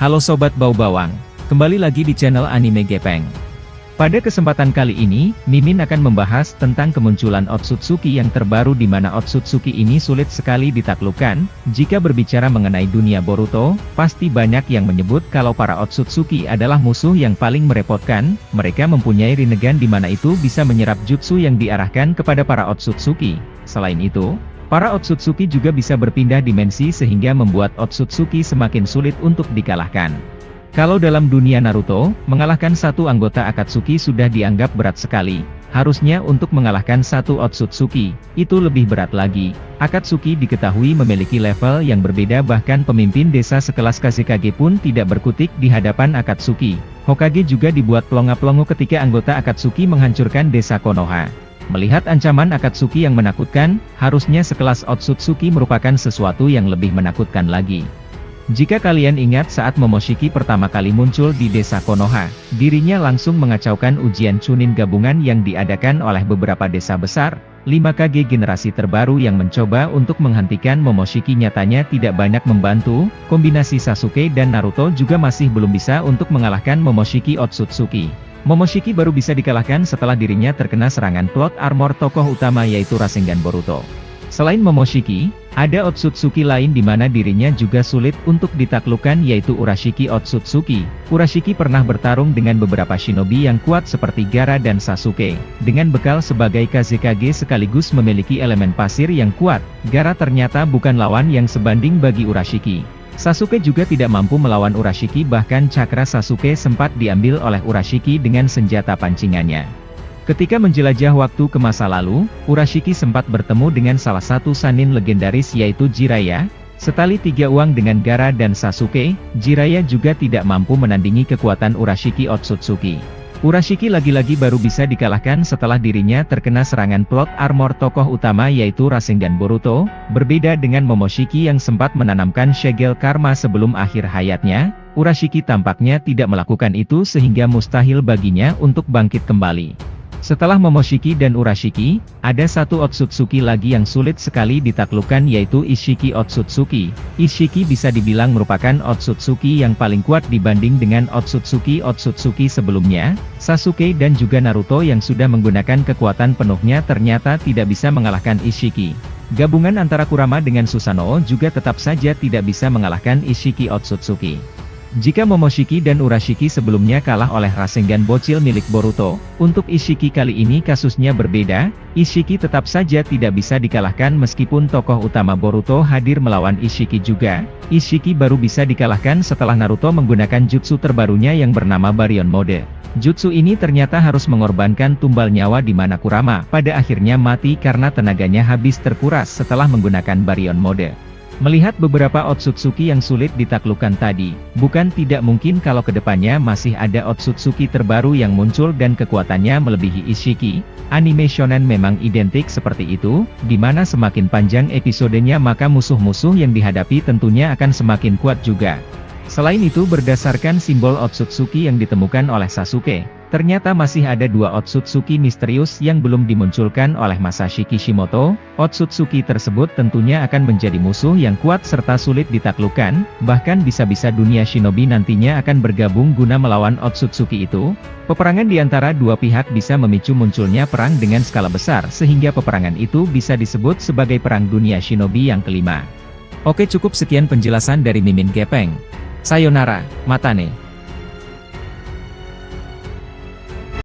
Halo Sobat Bau Bawang, kembali lagi di channel Anime Gepeng. Pada kesempatan kali ini, Mimin akan membahas tentang kemunculan Otsutsuki yang terbaru di mana Otsutsuki ini sulit sekali ditaklukkan. Jika berbicara mengenai dunia Boruto, pasti banyak yang menyebut kalau para Otsutsuki adalah musuh yang paling merepotkan, mereka mempunyai Rinnegan di mana itu bisa menyerap jutsu yang diarahkan kepada para Otsutsuki. Selain itu, Para Otsutsuki juga bisa berpindah dimensi sehingga membuat Otsutsuki semakin sulit untuk dikalahkan. Kalau dalam dunia Naruto, mengalahkan satu anggota Akatsuki sudah dianggap berat sekali. Harusnya untuk mengalahkan satu Otsutsuki, itu lebih berat lagi. Akatsuki diketahui memiliki level yang berbeda bahkan pemimpin desa sekelas Kazekage pun tidak berkutik di hadapan Akatsuki. Hokage juga dibuat pelongo-pelongo ketika anggota Akatsuki menghancurkan desa Konoha. Melihat ancaman Akatsuki yang menakutkan, harusnya sekelas Otsutsuki merupakan sesuatu yang lebih menakutkan lagi. Jika kalian ingat saat Momoshiki pertama kali muncul di desa Konoha, dirinya langsung mengacaukan ujian Chunin gabungan yang diadakan oleh beberapa desa besar, 5KG generasi terbaru yang mencoba untuk menghentikan Momoshiki nyatanya tidak banyak membantu, kombinasi Sasuke dan Naruto juga masih belum bisa untuk mengalahkan Momoshiki Otsutsuki. Momoshiki baru bisa dikalahkan setelah dirinya terkena serangan plot armor tokoh utama yaitu Rasengan Boruto. Selain Momoshiki, ada Otsutsuki lain di mana dirinya juga sulit untuk ditaklukkan yaitu Urashiki Otsutsuki. Urashiki pernah bertarung dengan beberapa shinobi yang kuat seperti Gara dan Sasuke. Dengan bekal sebagai Kazekage sekaligus memiliki elemen pasir yang kuat, Gara ternyata bukan lawan yang sebanding bagi Urashiki. Sasuke juga tidak mampu melawan Urashiki bahkan cakra Sasuke sempat diambil oleh Urashiki dengan senjata pancingannya. Ketika menjelajah waktu ke masa lalu, Urashiki sempat bertemu dengan salah satu sanin legendaris yaitu Jiraiya, Setali tiga uang dengan Gara dan Sasuke, Jiraiya juga tidak mampu menandingi kekuatan Urashiki Otsutsuki. Urashiki lagi-lagi baru bisa dikalahkan setelah dirinya terkena serangan plot armor tokoh utama yaitu Rasengan Boruto, berbeda dengan Momoshiki yang sempat menanamkan Shegel Karma sebelum akhir hayatnya, Urashiki tampaknya tidak melakukan itu sehingga mustahil baginya untuk bangkit kembali. Setelah Momoshiki dan Urashiki, ada satu Otsutsuki lagi yang sulit sekali ditaklukkan yaitu Ishiki Otsutsuki. Ishiki bisa dibilang merupakan Otsutsuki yang paling kuat dibanding dengan Otsutsuki-Otsutsuki sebelumnya, Sasuke dan juga Naruto yang sudah menggunakan kekuatan penuhnya ternyata tidak bisa mengalahkan Ishiki. Gabungan antara Kurama dengan Susanoo juga tetap saja tidak bisa mengalahkan Ishiki Otsutsuki. Jika Momoshiki dan Urashiki sebelumnya kalah oleh Rasengan bocil milik Boruto, untuk Ishiki kali ini kasusnya berbeda, Ishiki tetap saja tidak bisa dikalahkan meskipun tokoh utama Boruto hadir melawan Ishiki juga. Ishiki baru bisa dikalahkan setelah Naruto menggunakan jutsu terbarunya yang bernama Baryon Mode. Jutsu ini ternyata harus mengorbankan tumbal nyawa di mana Kurama pada akhirnya mati karena tenaganya habis terkuras setelah menggunakan Baryon Mode. Melihat beberapa Otsutsuki yang sulit ditaklukkan tadi, bukan tidak mungkin kalau ke depannya masih ada Otsutsuki terbaru yang muncul dan kekuatannya melebihi Ishiki. Anime shonen memang identik seperti itu, di mana semakin panjang episodenya maka musuh-musuh yang dihadapi tentunya akan semakin kuat juga. Selain itu berdasarkan simbol Otsutsuki yang ditemukan oleh Sasuke, Ternyata masih ada dua Otsutsuki misterius yang belum dimunculkan oleh Masashi Kishimoto, Otsutsuki tersebut tentunya akan menjadi musuh yang kuat serta sulit ditaklukkan, bahkan bisa-bisa dunia shinobi nantinya akan bergabung guna melawan Otsutsuki itu. Peperangan di antara dua pihak bisa memicu munculnya perang dengan skala besar sehingga peperangan itu bisa disebut sebagai perang dunia shinobi yang kelima. Oke cukup sekian penjelasan dari Mimin Gepeng. Sayonara, Matane.